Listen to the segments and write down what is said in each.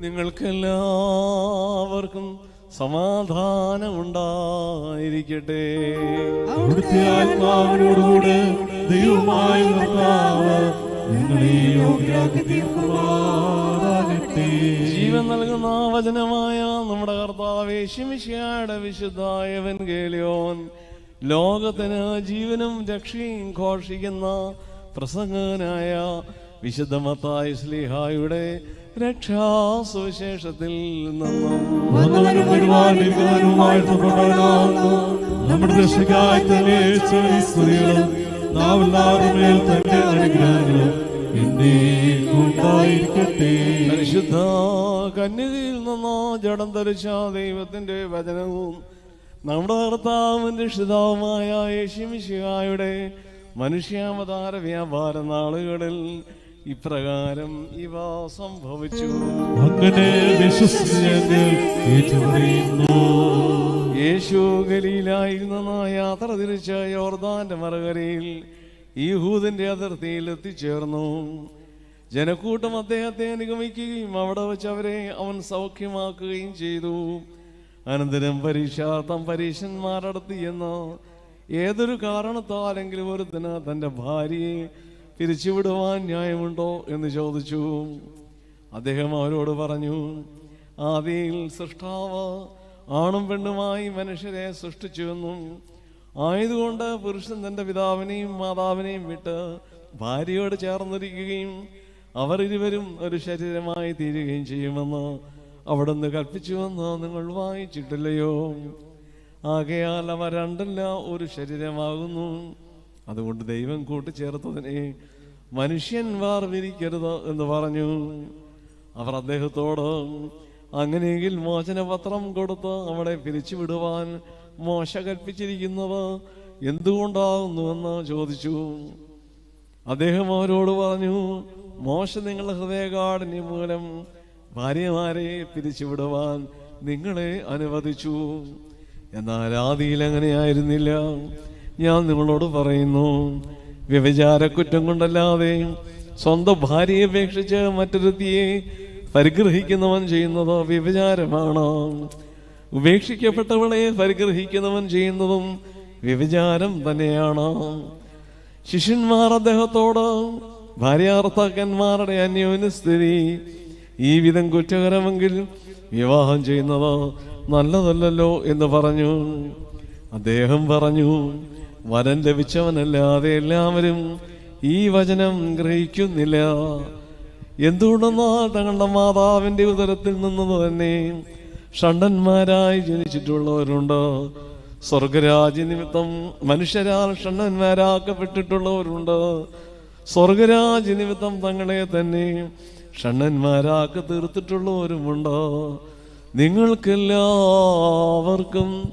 നിങ്ങൾക്കെല്ലാവർക്കും സമാധാനം ഉണ്ടായിരിക്കട്ടെ അവിടുത്തെ ആത്മാവിനോടുകൂടെ ദൈവമായ ജീവൻ നൽകുന്ന വചനമായ നമ്മുടെ കർത്താവേ ശിമിഷിയായുടെ വിശുദ്ധായവൻ കേലിയോൻ ലോകത്തിന് ജീവനും രക്ഷയും ഘോഷിക്കുന്ന പ്രസംഗനായ വിശുദ്ധമത്തായ സ്ലിഹായുടെ രക്ഷാസുവിശേഷത്തിൽ നിന്നും നമ്മുടെ തന്നെ മേൽ അനുഗ്രഹങ്ങളും പരിശുദ്ധ കന്യകയിൽ നിന്നോ ജഡം ധരിച്ച ദൈവത്തിന്റെ വചനവും നമ്മുടെ കർത്താവും രക്ഷിതാവുമായ യേശുമിശിഹായുടെ മനുഷ്യാവതാര വ്യാപാര നാളുകളിൽ ഇപ്രകാരം ഇവ സംഭവിച്ചു അങ്ങനെ വിശ്വസിച്ച് യേശു ഗലിയിലായിരുന്ന യാത്ര തിരിച്ച യോർദാന്റെ മറകരയിൽ യൂഹൂദിന്റെ അതിർത്തിയിൽ എത്തിച്ചേർന്നു. ജനക്കൂട്ടം അദ്ദേഹത്തെ അനുഗമിക്കുകയും അവിടെ വെച്ച് അവരെ അവൻ സൗഖ്യമാക്കുകയും ചെയ്തു. അനന്തരം പരീക്ഷാർത്ഥം പരീക്ഷന്മാരടത്തി എന്ന ഏതൊരു കാരണത്താലെങ്കിലും ഒരുത്തിന് തന്റെ ഭാര്യയെ പിരിച്ചുവിടുവാൻ ന്യായമുണ്ടോ എന്ന് ചോദിച്ചു. അദ്ദേഹം അവരോട് പറഞ്ഞു ആദിയിൽ സൃഷ്ടാവ് ആണും പെണ്ണുമായി മനുഷ്യരെ സൃഷ്ടിച്ചുവെന്നും ആയതുകൊണ്ട് പുരുഷൻ തന്റെ പിതാവിനെയും മാതാവിനെയും വിട്ട് ഭാര്യയോട് ചേർന്നിരിക്കുകയും അവർ ഇരുവരും ഒരു ശരീരമായി തീരുകയും ചെയ്യുമെന്ന് അവിടുന്ന് കൽപ്പിച്ചുവെന്ന് നിങ്ങൾ വായിച്ചിട്ടില്ലയോ? ആകയാൽ അവ രണ്ടല്ല ഒരു ശരീരമാകുന്നു. അതുകൊണ്ട് ദൈവം കൂട്ടിച്ചേർത്തതിനെ മനുഷ്യൻ വാർവിരിക്കരുത് എന്ന് പറഞ്ഞു. അവർ അദ്ദേഹത്തോട് അങ്ങനെയെങ്കിൽ മോചനപത്രം കൊടുത്ത് അവളെ പിരിച്ചുവിടുവാൻ മോശ കൽപ്പിച്ചിരിക്കുന്നത് എന്തുകൊണ്ടാകുന്നുവെന്ന് ചോദിച്ചു. അദ്ദേഹം അവരോട് പറഞ്ഞു മോശ നിങ്ങളുടെ ഹൃദയകാഠിന്യം മൂലം ഭാര്യമാരെ പിരിച്ചുവിടുവാൻ നിങ്ങളെ അനുവദിച്ചു. എന്നാൽ ആദിയിൽ അങ്ങനെയായിരുന്നില്ല. ഞാൻ നിങ്ങളോട് പറയുന്നു വ്യഭിചാര കുറ്റം കൊണ്ടല്ലാതെ സ്വന്തം ഭാര്യയെ അപേക്ഷിച്ച് മറ്റൊരുത്തിയെ പരിഗ്രഹിക്കുന്നവൻ ചെയ്യുന്നതോ വ്യഭിചാരമാണ്. ഉപേക്ഷിക്കപ്പെട്ടവളെ പരിഗ്രഹിക്കുന്നവൻ ചെയ്യുന്നതും വ്യഭിചാരം തന്നെയാണ്. ശിഷ്യന്മാർ അദ്ദേഹത്തോട് ഭാര്യാർത്ഥാക്കന്മാരുടെ അന്യോന്യ സ്ഥിതി ഈ വിധം കുറ്റകരമെങ്കിൽ വിവാഹം ചെയ്യുന്നത് നല്ലതല്ലല്ലോ എന്ന് പറഞ്ഞു. അദ്ദേഹം പറഞ്ഞു വരൻ ലഭിച്ചവനല്ലാതെ എല്ലാവരും ഈ വചനം ഗ്രഹിക്കുന്നില്ല. എന്തുകൊണ്ടെന്നാൽ തങ്ങളുടെ മാതാവിന്റെ ഉദരത്തിൽ നിന്ന് തന്നെ ഷണ്ടന്മാരായി ജനിച്ചിട്ടുള്ളവരുണ്ട്. സ്വർഗരാജ്യ നിമിത്തം മനുഷ്യരാൽ ഷണ്ണന്മാരാക്കപ്പെട്ടിട്ടുള്ളവരുണ്ട് സ്വർഗരാജ്യ നിമിത്തം തങ്ങളെ തന്നെ ഷണ്ണന്മാരാക്കി തീർത്തിട്ടുള്ളവരുമുണ്ട്. നിങ്ങൾക്കെല്ലാവർക്കും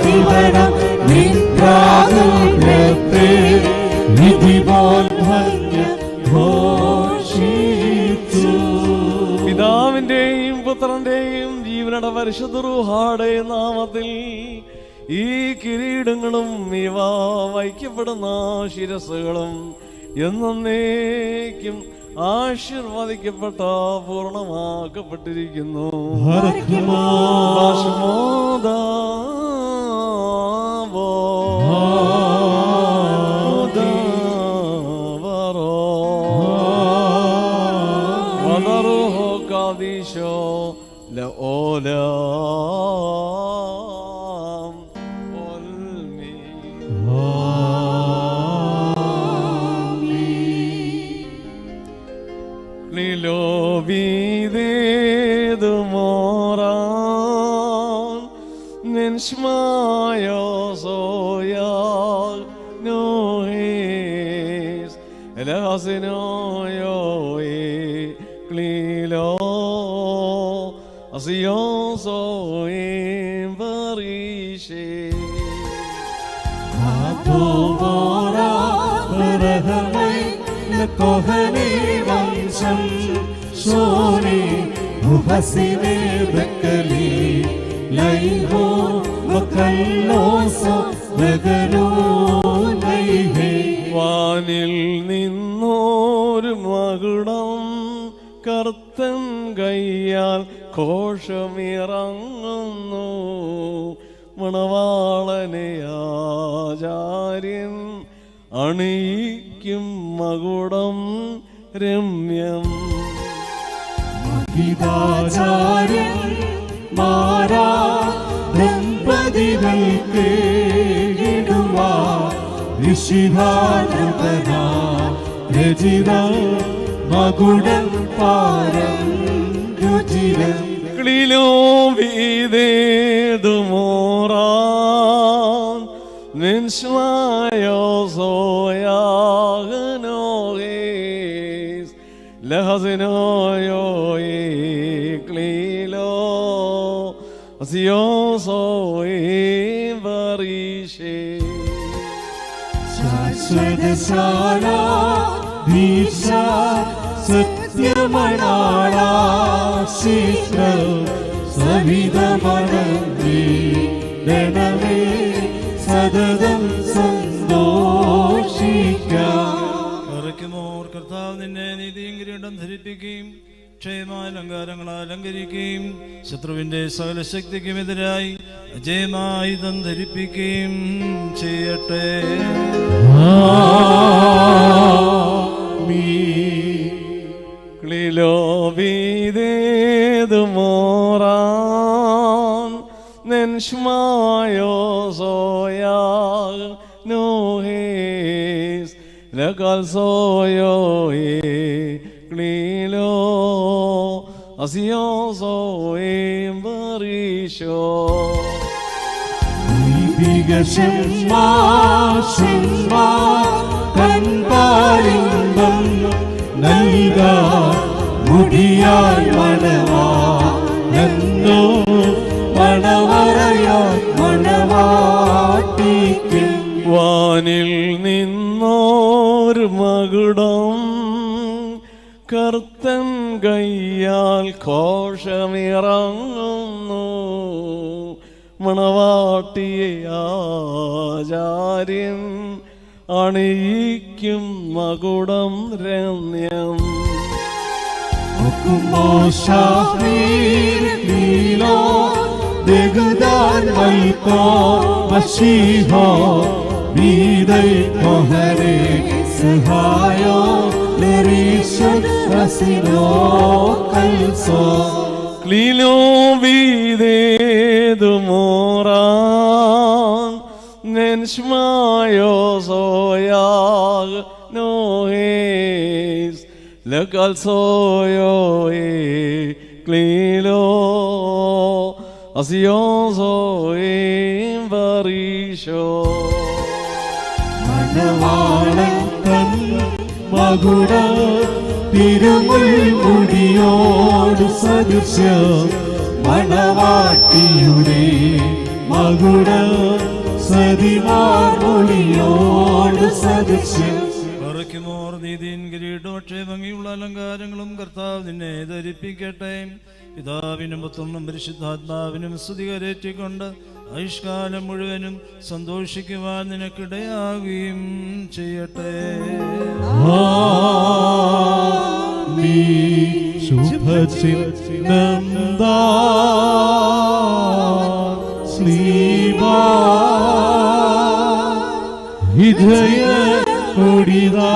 പരിശുദ്ധറുഹാടെ നാമത്തിൽ ഈ കിരീടങ്ങളും ഇവ വയ്ക്കപ്പെടുന്ന ശിരസുകളും എന്നേക്കും ആശീർവദിക്കപ്പെട്ട പൂർണമാക്കപ്പെട്ടിരിക്കുന്നു ോ لأولام ظلمي للوبي ذي دموران ننشما يوصيال نوهيس الأزنون Asio so in varishe ആദോമോരാ ബരഹമൈ ലകോഹനെ വംശം ശോനെ മുഹസിനെ ബക്കലി ലൈഹോ മക്കല്ലോസോ നഗരോ നൈഹേ വാനിൽ നിന്നോരു മകുടം കർത്തൻ കയ്യാൽ കോശമിറങ്ങുന്നു. മണവാളനെ ആചാര്യൻ അണിയിക്കും മകുടം രമ്യം. ഗീതാചാര്യൻ മാരാ ദമ്പതികൾക്ക് ഇടുവാ. ഋഷിഹാനുപന രചിത മകുടം പാരം ക്ലിലോ വീതേതു മോറാൻ നിൻസ്മായോ സോയാകനോഹേസ് ലഹസിനോയോ ക്ലീലോ ദീക്ഷ സത്യമണാള ശീഘ്ര സവിതമണി രണമേ സതതം സന്തോഷിക്കാം. ഇറക്കുമോർ കർത്താവ് നിന്നെ നീതിയും കിരീടം ധരിപ്പിക്കുകയും ക്ഷയമായ അലങ്കാരങ്ങളാൽ അലങ്കരിക്കുകയും ശത്രുവിന്റെ സകല ശക്തിക്കുമെതിരായി അജയമായുധം ധരിപ്പിക്കുകയും ചെയ്യട്ടെ. ക്ലിലോ വീതേതു മോറാൻ നെൻഷ്മായോ സോയാ നോഹേസ് ലകൽ സോയോ ക്ലീലോ അസിയോ സോയേ ബറീഷോ കൺപാലിംബം നൽക മുടിയാൽ മണവാ. മണവറയാൽ മണവാട്ടിക്കും. വാനിൽ നിന്നോരു മകുടം കർത്തൻ കയ്യാൽ കോഷമിറങ്ങുന്നു മണവാട്ടിയെ ആചാര്യൻ അണിയിക്കും മകുടം രമ്യം. Akuma Shahir Nila Degdar Alka Mashiha Bidai Kahare Sahaya Lirishad Rasina Kalsa Klilo Bide Dumoran Nenshmayo Zo ലകൽ clilo ക്ലീലോ വറീഷോ മണവാളൻ തൻ മകുട തിരുമുൾ മുടിയോട് സദൃശ്യം മണവാട്ടിയുടെ മകുട സതിമാർമൊഴിയോട് സദൃശ്യം ഇറക്കുമോർ നീതി കിരീടോക്ഷേ ഭംഗിയുള്ള അലങ്കാരങ്ങളും കർത്താവ് നിന്നെ ധരിപ്പിക്കട്ടെ. പിതാവിനും പുത്രനും പരിശുദ്ധാത്മാവിനും സ്തുതികരേറ്റിക്കൊണ്ട് ആയുഷ്കാലം മുഴുവനും സന്തോഷിക്കുവാൻ നിനക്കിടയാകുകയും ചെയ്യട്ടെ. ശുഭചിന്താ സ്ലീബാ ഹൃദയ കൊടിതാ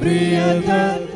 embriagado